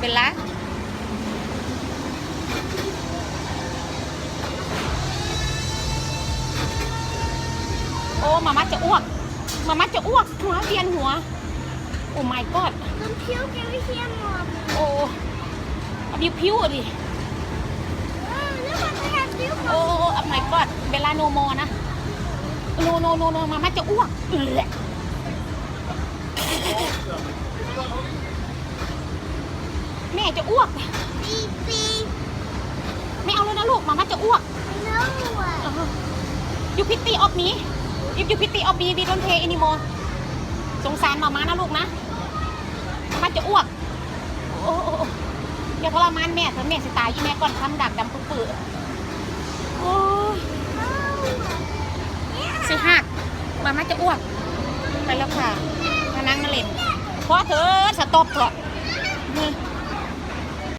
เบลล่าโอ้มามัดจะอ้วก มามัดจะอ้วกหัวเวียนหัว โอ้ my god De puke vi ser mamma. โอ้เอาบิวพิวอะดิ Ah, nu var det här puke. โอ้โอ้ my god เบลล่าโนโมนะ โนโนโนโนมามัดจะอ้วกเอือแม่จะอ้วก Bibi. ไม่เอาแล้วนะลูกมามัดจะอ้วก No. ยูพิตตี้ออฟนี้ยูยูพิตตี้ออฟบีบีดอนเทอินิโมสงสารมาม่านะลูกนะมาม่าจะอ้วกโอ้โอ้โอ้อย่าทรมานแม่เถอะแม่สิตายยี่แม่ก่อนคำดักดำปื้อๆโอ้ยสิหักมาม่าจะอ้วกไปแล้วค่ะมานั่งมาเล่นเพราะเธอสต็อปเถอะนี่